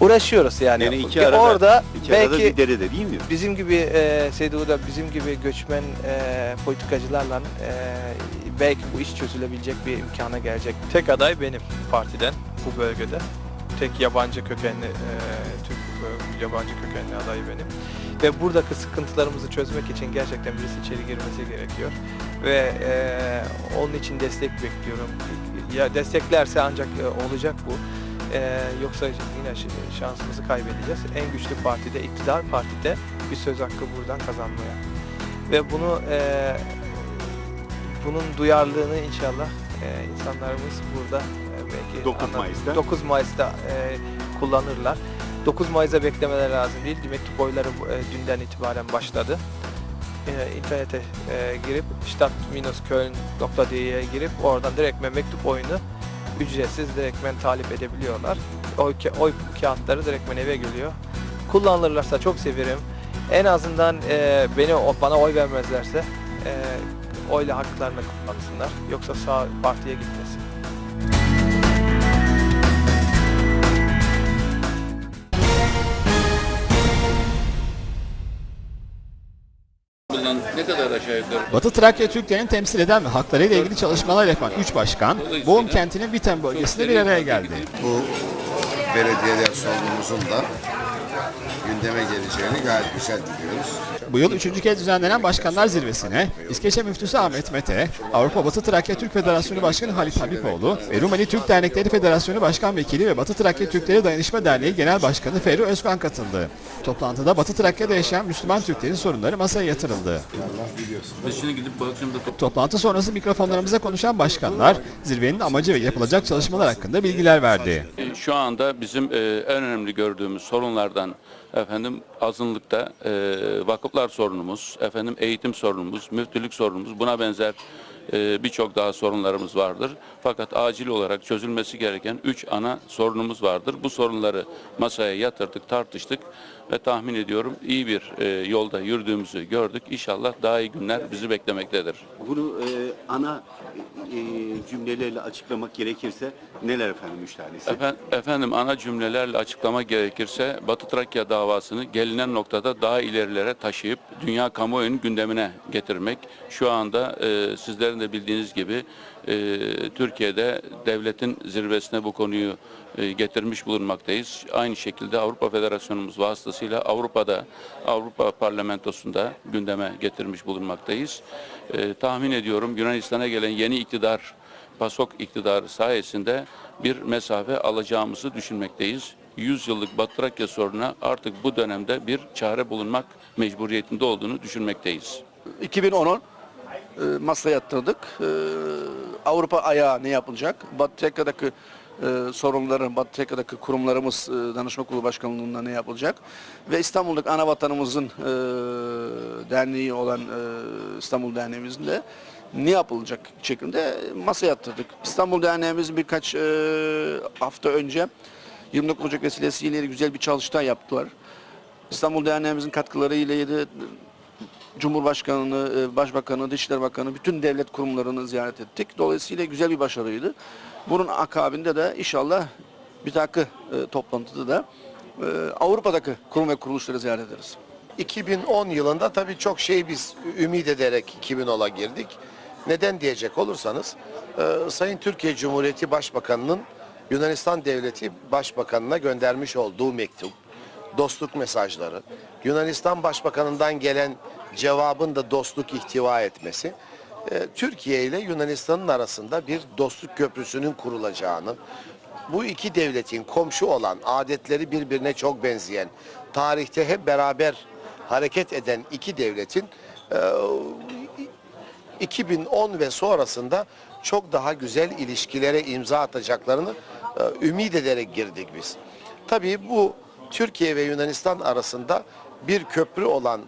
uğraşıyoruz yani. Yani iki Ki arada, orada iki arada belki bir derede değil mi? bizim gibi e, Seydoğu'da bizim gibi göçmen e, politikacılarla e, belki bu iş çözülebilecek bir imkana gelecek. Tek aday benim partiden bu bölgede. Tek yabancı kökenli e, Türk e, yabancı kökenli aday benim. Ve buradaki sıkıntılarımızı çözmek için gerçekten birisi içeri girmesi gerekiyor. Ve e, onun için destek bekliyorum. Ya desteklerse ancak e, olacak bu. E, yoksa yine şansımızı kaybedeceğiz. En güçlü partide, iktidar partide bir söz hakkı buradan kazanmaya. Ve bunu e, bunun duyarlılığını inşallah e, insanlarımız burada e, belki 9 anlam- Mayıs'ta. 9 Mayıs'ta e, kullanırlar. 9 Mayıs'a beklemeleri lazım değil. Mektup oyları e, dünden itibaren başladı. E, internete e, girip stadt-köln.de'ye girip oradan direktmen mektup oyunu ücretsiz direktmen talip edebiliyorlar. Oy, oy kağıtları direktmen eve geliyor. Kullanılırlarsa çok severim. En azından e, beni bana oy vermezlerse e, oyla haklarını kullansınlar. Yoksa sağ partiye gitmesin. Bundan ne kadar aşağı yukarı? Batı Trakya Türklerini temsil eden ve haklarıyla ilgili çalışmalar yapan 3 başkan, Boğum kentinin Biten bölgesinde bir araya geldi. bu belediyeler sorunumuzun da gündeme geleceğini gayet güzel biliyoruz. Bu yıl üçüncü kez düzenlenen Başkanlar Zirvesi'ne İskeçe Müftüsü Ahmet Mete, Avrupa Batı Trakya Türk Federasyonu Başkanı Halit Habipoğlu ve Rumeli Türk Dernekleri Federasyonu Başkan Vekili ve Batı Trakya Türkleri Dayanışma Derneği Genel Başkanı Ferri Özkan katıldı. Toplantıda Batı Trakya'da yaşayan Müslüman Türklerin sorunları masaya yatırıldı. Toplantı sonrası mikrofonlarımıza konuşan başkanlar, zirvenin amacı ve yapılacak çalışmalar hakkında bilgiler verdi. Şu anda bizim e, en önemli gördüğümüz sorunlardan efendim azınlıkta e, vakıflar sorunumuz, efendim eğitim sorunumuz, müftülük sorunumuz buna benzer birçok daha sorunlarımız vardır. Fakat acil olarak çözülmesi gereken üç ana sorunumuz vardır. Bu sorunları masaya yatırdık, tartıştık ve tahmin ediyorum iyi bir e, yolda yürüdüğümüzü gördük. İnşallah daha iyi günler bizi beklemektedir. Bunu e, ana e, cümlelerle açıklamak gerekirse neler efendim üç tanesi? Efe- Efendim ana cümlelerle açıklama gerekirse Batı Trakya davasını gelinen noktada daha ilerilere taşıyıp dünya kamuoyunun gündemine getirmek. Şu anda e, sizlerin de bildiğiniz gibi e, Türkiye'de devletin zirvesine bu konuyu e, getirmiş bulunmaktayız. Aynı şekilde Avrupa Federasyonumuz vasıtasıyla Avrupa'da, Avrupa Parlamentosu'nda gündeme getirmiş bulunmaktayız. E, tahmin ediyorum Yunanistan'a gelen yeni iktidar PASOK iktidarı sayesinde bir mesafe alacağımızı düşünmekteyiz. 100 yıllık Batı Trakya sorununa artık bu dönemde bir çare bulunmak mecburiyetinde olduğunu düşünmekteyiz. 2010'u e, masaya yatırdık. E, Avrupa ayağı ne yapılacak? Batı Trakya'daki e, sorunların, Batı Trakya'daki kurumlarımız, e, Danışma Kurulu Başkanlığı'nda ne yapılacak? Ve İstanbul'daki ana vatanımızın e, derneği olan e, İstanbul Derneğimizin de ne yapılacak şeklinde masaya yatırdık. İstanbul Derneğimiz birkaç e, hafta önce 29 Ocak vesilesiyle güzel bir çalıştay yaptılar. İstanbul Derneğimizin katkılarıyla Cumhurbaşkanını, e, Başbakanı, Dışişleri Bakanı, bütün devlet kurumlarını ziyaret ettik. Dolayısıyla güzel bir başarıydı. Bunun akabinde de inşallah bir dahaki e, toplantıda da e, Avrupa'daki kurum ve kuruluşları ziyaret ederiz. 2010 yılında tabii çok şey biz ümit ederek 2010'a girdik. Neden diyecek olursanız Sayın Türkiye Cumhuriyeti Başbakanı'nın Yunanistan Devleti Başbakanı'na göndermiş olduğu mektup, dostluk mesajları, Yunanistan Başbakanı'ndan gelen cevabın da dostluk ihtiva etmesi, e, Türkiye ile Yunanistan'ın arasında bir dostluk köprüsünün kurulacağını, bu iki devletin komşu olan, adetleri birbirine çok benzeyen, tarihte hep beraber hareket eden iki devletin e, 2010 ve sonrasında çok daha güzel ilişkilere imza atacaklarını e, ümit ederek girdik biz. Tabii bu Türkiye ve Yunanistan arasında bir köprü olan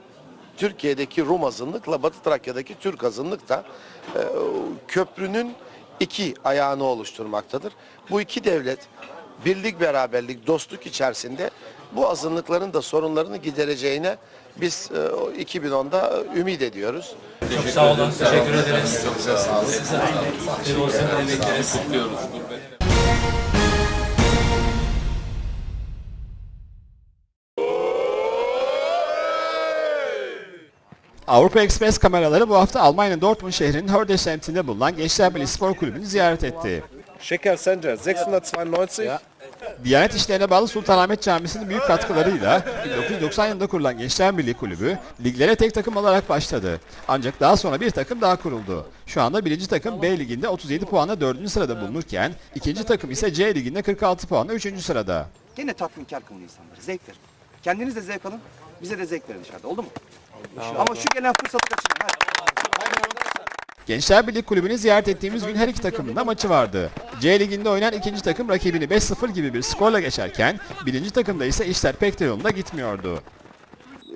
Türkiye'deki Rum azınlıkla Batı Trakya'daki Türk azınlık da e, köprünün iki ayağını oluşturmaktadır. Bu iki devlet birlik, beraberlik, dostluk içerisinde bu azınlıkların da sorunlarını gidereceğine biz e, o 2010'da ümit ediyoruz. Sağ olun. Teşekkür ederiz. Size sağlık. Kutluyoruz. Avrupa Express kameraları bu hafta Almanya'nın Dortmund şehrinin Hörde semtinde bulunan Gençler Birliği Spor Kulübü'nü ziyaret etti. Schicker Center 692. Diyanet İşleri'ne bağlı Sultanahmet Camisi'nin büyük katkılarıyla 1990 yılında kurulan Gençler Birliği Kulübü liglere tek takım olarak başladı. Ancak daha sonra bir takım daha kuruldu. Şu anda birinci takım B liginde 37 puanla 4. sırada bulunurken ikinci takım ise C liginde 46 puanla 3. sırada. Gene tatminkar kılın insanları. Zevk verin. Kendiniz de zevk alın. Bize de zevk verin dışarıda. Oldu mu? Ama şu gelen fırsatı kaçırmayın. Hadi. Gençler Birliği Kulübü'nü ziyaret ettiğimiz gün her iki takımın da maçı vardı. C liginde oynayan ikinci takım rakibini 5-0 gibi bir skorla geçerken birinci takımda ise işler pek de yolunda gitmiyordu.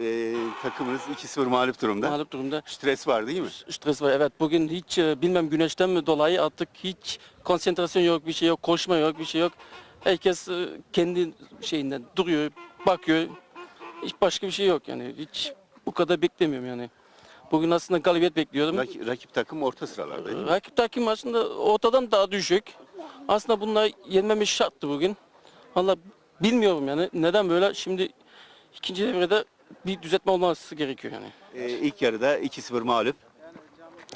Ee, takımınız 2-0 mağlup durumda. Mağlup durumda. Stres var değil mi? Stres var evet. Bugün hiç e, bilmem güneşten mi dolayı artık hiç konsantrasyon yok, bir şey yok, koşma yok, bir şey yok. Herkes e, kendi şeyinden duruyor, bakıyor. Hiç başka bir şey yok yani. Hiç bu kadar beklemiyorum yani. Bugün aslında galibiyet bekliyordum. Rakip, rakip takım orta sıralarda değil mi? Rakip takım aslında ortadan daha düşük. Aslında bunlar yenmemiz şarttı bugün. Valla bilmiyorum yani neden böyle. Şimdi ikinci devrede bir düzeltme olması gerekiyor yani. Ee, ilk yarıda 2-0 mağlup.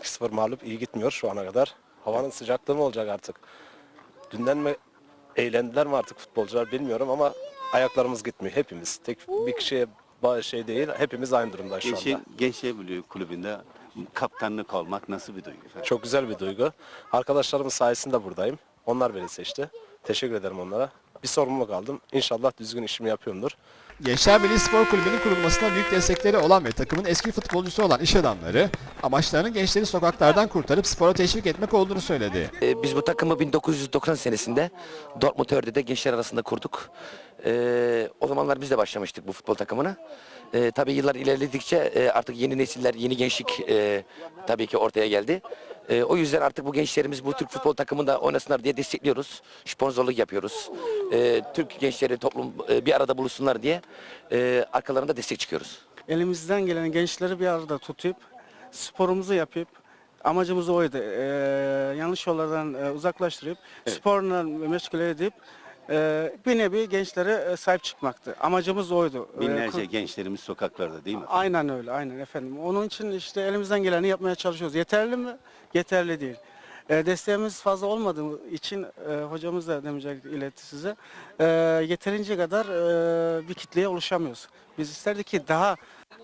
2-0 mağlup iyi gitmiyor şu ana kadar. Havanın sıcaklığı mı olacak artık? Dünden mi eğlendiler mi artık futbolcular bilmiyorum ama ayaklarımız gitmiyor hepimiz. Tek bir kişiye şey değil hepimiz aynı durumda şu Gençler, anda. Gençler Birliği Kulübü'nde kaptanlık olmak nasıl bir duygu? Çok güzel bir duygu. Arkadaşlarımın sayesinde buradayım. Onlar beni seçti. Teşekkür ederim onlara. Bir sorumluluk aldım. İnşallah düzgün işimi yapıyorumdur. Gençler Birliği Spor Kulübü'nün kurulmasına büyük destekleri olan ve takımın eski futbolcusu olan iş adamları, amaçlarının gençleri sokaklardan kurtarıp spora teşvik etmek olduğunu söyledi. Ee, Biz bu takımı 1990 senesinde Dortmund Hörde'de gençler arasında kurduk. Ee, o zamanlar biz de başlamıştık bu futbol takımına. Ee, tabii yıllar ilerledikçe e, artık yeni nesiller, yeni gençlik e, tabii ki ortaya geldi. E, o yüzden artık bu gençlerimiz bu Türk futbol takımında oynasınlar diye destekliyoruz. Sponsorluk yapıyoruz. E, Türk gençleri toplum e, bir arada buluşsunlar diye e, arkalarında destek çıkıyoruz. elimizden gelen gençleri bir arada tutup sporumuzu yapıp amacımız oydu. Ee, yanlış yollardan e, uzaklaştırıp sporla meşgul edip e, bir nevi gençlere e, sahip çıkmaktı. Amacımız oydu. Ee, Binlerce kur- gençlerimiz sokaklarda değil mi? Aynen öyle, aynen efendim. Onun için işte elimizden geleni yapmaya çalışıyoruz. Yeterli mi? Yeterli değil. E, desteğimiz fazla olmadığı için e, hocamız da demeyecek iletti size. E, yeterince kadar e, bir kitleye ulaşamıyoruz. Biz isterdik ki daha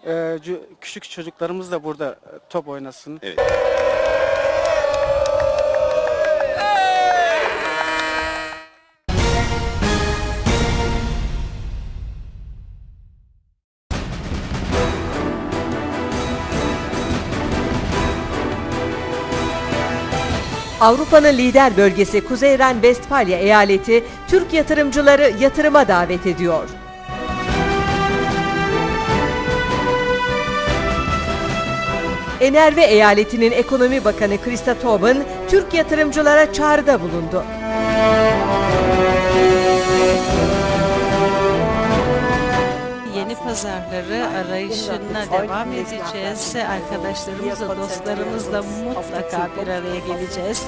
e, cü- küçük çocuklarımız da burada e, top oynasın. Evet. Avrupa'nın lider bölgesi Kuzey Ren-Vestfalya eyaleti Türk yatırımcıları yatırıma davet ediyor. Enerve eyaletinin ekonomi bakanı Krista Tobin Türk yatırımcılara çağrıda bulundu. Pazarları arayışına devam edeceğiz. Arkadaşlarımızla, dostlarımızla mutlaka bir araya geleceğiz.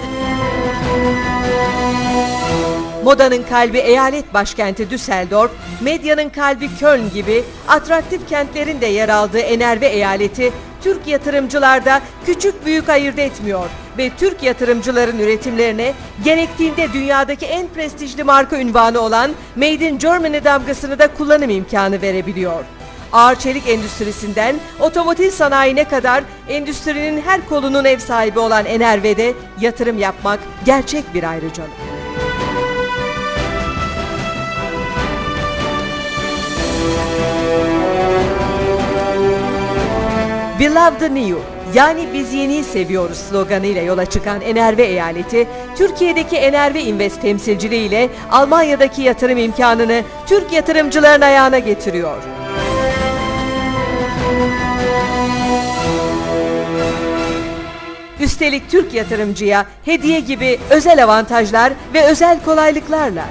Modanın kalbi eyalet başkenti Düsseldorf, medyanın kalbi Köln gibi atraktif kentlerin de yer aldığı Enerve eyaleti Türk yatırımcılarda küçük büyük ayırt etmiyor ve Türk yatırımcıların üretimlerine gerektiğinde dünyadaki en prestijli marka ünvanı olan Made in Germany damgasını da kullanım imkanı verebiliyor. Ağır çelik endüstrisinden otomotiv sanayine kadar endüstrinin her kolunun ev sahibi olan Enerve'de yatırım yapmak gerçek bir ayrıcalık. We love the new yani biz yeniyi seviyoruz sloganıyla yola çıkan Enerve eyaleti, Türkiye'deki Enerve Invest temsilciliği ile Almanya'daki yatırım imkanını Türk yatırımcıların ayağına getiriyor. Üstelik Türk yatırımcıya hediye gibi özel avantajlar ve özel kolaylıklarla.